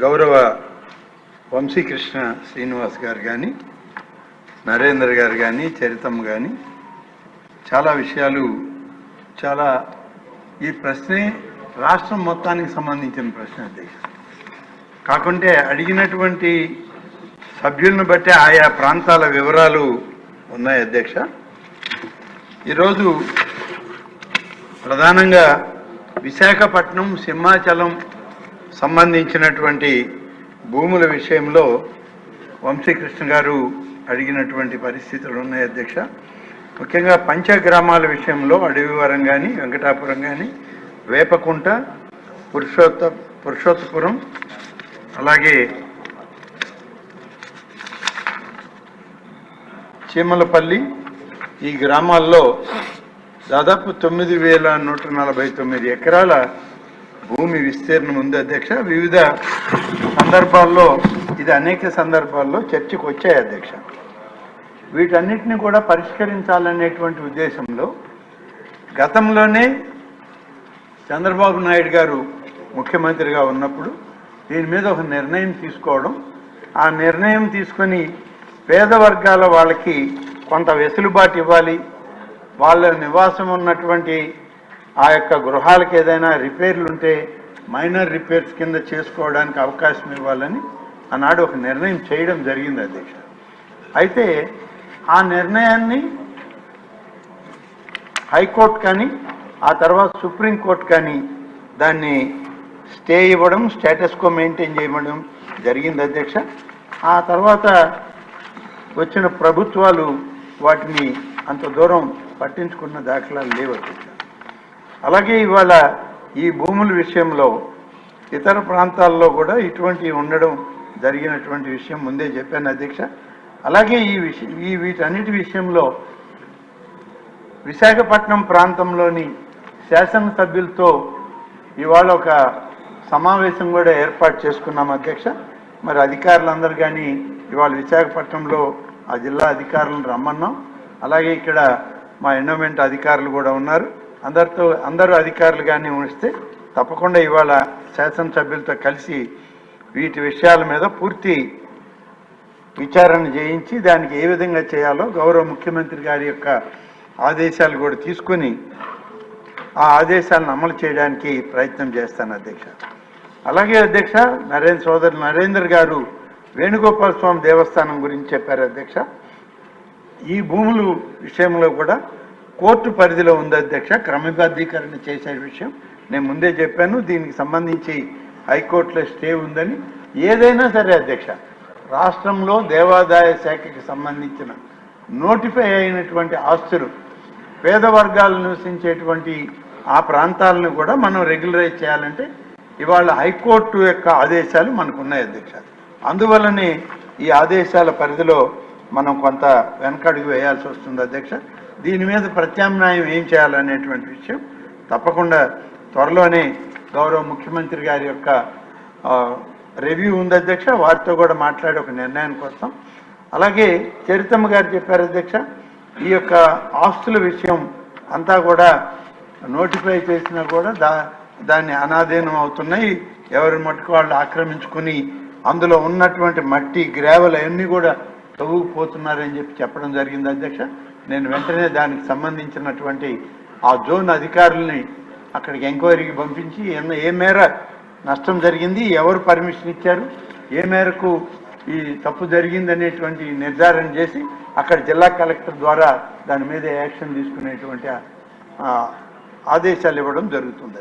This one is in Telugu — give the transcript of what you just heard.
గౌరవ వంశీకృష్ణ శ్రీనివాస్ గారు కానీ నరేంద్ర గారు కానీ చరితమ్మ కానీ చాలా విషయాలు చాలా ఈ ప్రశ్నే రాష్ట్రం మొత్తానికి సంబంధించిన ప్రశ్న అధ్యక్ష కాకుంటే అడిగినటువంటి సభ్యులను బట్టి ఆయా ప్రాంతాల వివరాలు ఉన్నాయి అధ్యక్ష. ఈరోజు ప్రధానంగా విశాఖపట్నం సింహాచలం సంబంధించినటువంటి భూముల విషయంలో వంశీకృష్ణ గారు అడిగినటువంటి పరిస్థితులు ఉన్నాయి అధ్యక్ష. ముఖ్యంగా పంచగ్రామాల విషయంలో అడవివరం కానీ వెంకటాపురం కానీ వేపకుంట పురుషోత్త పురుషోత్తపురం అలాగే చీమలపల్లి ఈ గ్రామాల్లో దాదాపు తొమ్మిది వేల నూట నలభై తొమ్మిది ఎకరాల భూమి విస్తీర్ణం ఉంది అధ్యక్ష. వివిధ సందర్భాల్లో ఇది అనేక సందర్భాల్లో చర్చకు వచ్చాయి అధ్యక్ష. వీటన్నిటిని కూడా పరిష్కరించాలనేటువంటి ఉద్దేశంలో గతంలోనే చంద్రబాబు నాయుడు గారు ముఖ్యమంత్రిగా ఉన్నప్పుడు దీని మీద ఒక నిర్ణయం తీసుకోవడం ఆ నిర్ణయం తీసుకొని పేద వర్గాల వాళ్ళకి కొంత వెసులుబాటు ఇవ్వాలి వాళ్ళ నివాసం ఉన్నటువంటి ఆ యొక్క గృహాలకు ఏదైనా రిపేర్లు ఉంటే మైనర్ రిపేర్స్ కింద చేసుకోవడానికి అవకాశం ఇవ్వాలని ఆనాడు ఒక నిర్ణయం చేయడం జరిగింది అధ్యక్ష. అయితే ఆ నిర్ణయాన్ని హైకోర్టు కానీ ఆ తర్వాత సుప్రీంకోర్టు కానీ దాన్ని స్టే ఇవ్వడం స్టేటస్కో మెయింటైన్ చేయడం జరిగింది అధ్యక్ష. ఆ తర్వాత వచ్చిన ప్రభుత్వాలు వాటిని అంత దూరం పట్టించుకున్న దాఖలాలు లేవు అధ్యక్ష. అలాగే ఇవాళ ఈ భూముల విషయంలో ఇతర ప్రాంతాల్లో కూడా ఇటువంటివి ఉండడం జరిగినటువంటి విషయం ముందే చెప్పాను అధ్యక్ష. అలాగే ఈ విషయం ఈ వీటన్నిటి విషయంలో విశాఖపట్నం ప్రాంతంలోని శాసనసభ్యులతో ఇవాళ ఒక సమావేశం కూడా ఏర్పాటు చేసుకున్నాం అధ్యక్ష. మరి అధికారులందరూ కానీ ఇవాళ విశాఖపట్నంలో ఆ జిల్లా అధికారులను రమ్మన్నాం. అలాగే ఇక్కడ మా ఎండోమెంట్ అధికారులు కూడా ఉన్నారు. అందరితో అందరూ అధికారులు కానీ ఉంచితే తప్పకుండా ఇవాళ శాసనసభ్యులతో కలిసి వీటి విషయాల మీద పూర్తి విచారణ చేయించి దానికి ఏ విధంగా చేయాలో గౌరవ ముఖ్యమంత్రి గారి యొక్క ఆదేశాలు కూడా తీసుకొని ఆ ఆదేశాలను అమలు చేయడానికి ప్రయత్నం చేస్తాను అధ్యక్ష. అలాగే అధ్యక్ష నరేంద్ర సోదరు నరేందర్ గారు వేణుగోపాల స్వామి దేవస్థానం గురించి చెప్పారు అధ్యక్ష. ఈ భూములు విషయంలో కూడా కోర్టు పరిధిలో ఉంది అధ్యక్ష. క్రమబద్ధీకరణ చేసే విషయం నేను ముందే చెప్పాను. దీనికి సంబంధించి హైకోర్టులో స్టే ఉందని. ఏదైనా సరే అధ్యక్ష రాష్ట్రంలో దేవాదాయ శాఖకి సంబంధించిన నోటిఫై అయినటువంటి ఆస్తులు పేద వర్గాలు నివసించేటువంటి ఆ ప్రాంతాలను కూడా మనం రెగ్యులరైజ్ చేయాలంటే ఇవాళ హైకోర్టు యొక్క ఆదేశాలు మనకు ఉన్నాయి అధ్యక్ష. అందువల్లనే ఈ ఆదేశాల పరిధిలో మనం కొంత వెనకడుగు వేయాల్సి వస్తుంది అధ్యక్ష. దీని మీద ప్రత్యామ్నాయం ఏం చేయాలనేటువంటి విషయం తప్పకుండా త్వరలోనే గౌరవ ముఖ్యమంత్రి గారి యొక్క రివ్యూ ఉంది అధ్యక్ష. వారితో కూడా మాట్లాడి ఒక నిర్ణయానికి వస్తాం అలాగే చరితమ్మ గారు చెప్పారు అధ్యక్ష ఈ యొక్క ఆస్తుల విషయం అంతా కూడా నోటిఫై చేసినా కూడా దా దాన్ని అనాధీనం అవుతున్నాయి. ఎవరి మట్టుకు వాళ్ళు ఆక్రమించుకుని అందులో ఉన్నటువంటి మట్టి గ్రావెల్ అవన్నీ కూడా తవ్వుకుపోతున్నారని చెప్పి చెప్పడం జరిగింది అధ్యక్ష. నేను వెంటనే దానికి సంబంధించినటువంటి ఆ జోన్ అధికారుల్ని అక్కడికి ఎంక్వైరీకి పంపించి ఎన్న ఏ మేర నష్టం జరిగింది ఎవరు పర్మిషన్ ఇచ్చారు ఏ మేరకు ఈ తప్పు జరిగింది అనేటువంటి నిర్ధారణ చేసి అక్కడ జిల్లా కలెక్టర్ ద్వారా దాని మీద యాక్షన్ తీసుకునేటువంటి ఆదేశాలు ఇవ్వడం జరుగుతుంది.